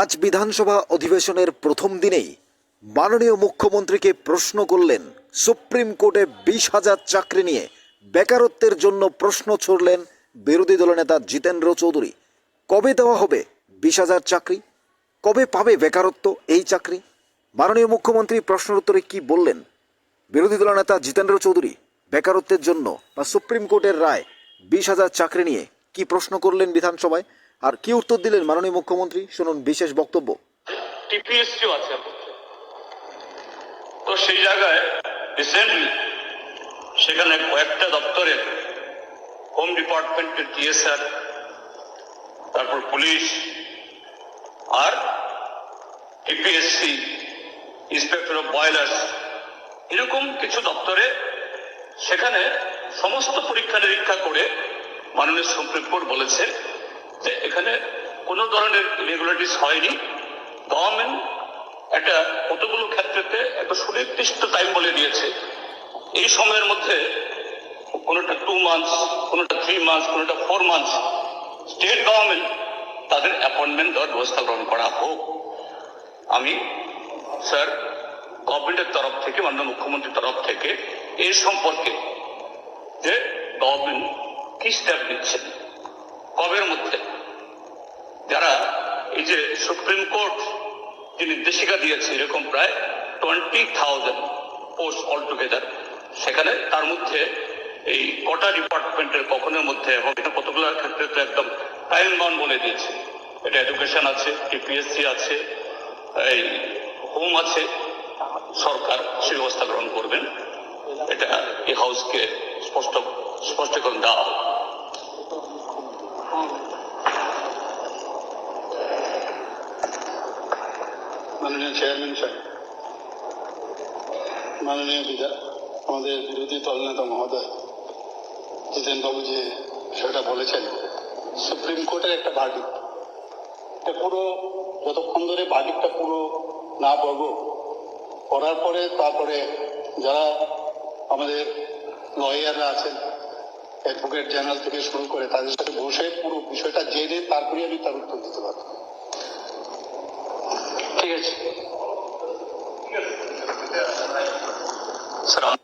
আজ বিধানসভা অধিবেশনের প্রথম দিনেই মাননীয় মুখ্যমন্ত্রীকে প্রশ্ন করলেন, সুপ্রিম কোর্টে বিশ হাজার চাকরি নিয়ে বেকারত্বের জন্য প্রশ্ন ছড়লেন বিরোধী দলনেতা জিতেন্দ্র চৌধুরী। কবে দেওয়া হবে বিশ হাজার চাকরি? কবে পাবে বেকারত্ব এই চাকরি? মাননীয় মুখ্যমন্ত্রী প্রশ্নের উত্তরে কি বললেন? বিরোধী দলনেতা জিতেন্দ্র চৌধুরী, বেকারত্বের জন্য বা সুপ্রিম কোর্টের রায় বিশ হাজার চাকরি নিয়ে কি প্রশ্ন করলেন বিধানসভায়? আর কি উত্তর দিলেন মাননীয় মুখ্যমন্ত্রী? শুনুন, বিশেষ বক্তব্য। টিপিএসসিও আছে তো সেই জায়গায় রিসেন্টলি সেখানে কয়েকটা দপ্তরের হোম ডিপার্টমেন্টের টিএসআর তারপর পুলিশ আর টিপিএসসি ইন্সপেক্টর অফ বয়লার্স এরকম কিছু দপ্তরে সেখানে সমস্ত পরীক্ষা নিরীক্ষা করে মাননীয় সুপ্রিম কোর্ট বলেছে যে এখানে কোনো ধরনের ইরেগুলারিটিস হয়নি। গভর্নমেন্ট একটা কতগুলো ক্ষেত্রেতে একটা সুনির্দিষ্ট টাইম বলে দিয়েছে। এই সময়ের মধ্যে কোনোটা টু মান্থস কোনোটা থ্রি মান্থস কোনোটা ফোর মান্থস স্টেট গভর্নমেন্ট তাদের অ্যাপয়েন্টমেন্ট দেওয়ার ব্যবস্থা গ্রহণ করা হোক। আমি স্যার গভর্নমেন্টের তরফ থেকে, মাননীয় মুখ্যমন্ত্রীর তরফ থেকে এই সম্পর্কে যে গভর্নমেন্ট কি স্টেপ নিচ্ছেন কবের মধ্যে যারা এই যে সুপ্রিম কোর্ট যে নির্দেশিকা দিয়েছে, এরকম প্রায় twenty thousand post all together সেখানে তার মধ্যে এই কটা ডিপার্টমেন্টের কখনের মধ্যে এবং এটা কতগুলো ক্ষেত্রে তো একদম টাইম বাউন্ড বলে দিয়েছে। এটা এডুকেশন আছে টিপিএসসি আছে, এই হোম আছে, সরকার সে ব্যবস্থা গ্রহণ করবেন। এটা এই হাউসকে স্পষ্ট, স্পষ্টীকরণ দেওয়া মাননীয় চেয়ারম্যান সাহেব, মাননীয় বিধা আমাদের বিরোধী দলনেতা মহোদয় জিতেন বাবু যে সেটা বলেছেন, সুপ্রিম কোর্টের একটা ভার্ডিক এটা পুরো যতক্ষণ ধরে ভার্ডিকটা পুরো না পাব করার পরে তারপরে যারা আমাদের লয়াররা আছেন অ্যাডভোকেট জেনারেল থেকে শুরু করে তাদের সাথে বসে পুরো বিষয়টা জেনে তারপরে আমি তার উত্তর দিতে পারব। Cheers. Cheers.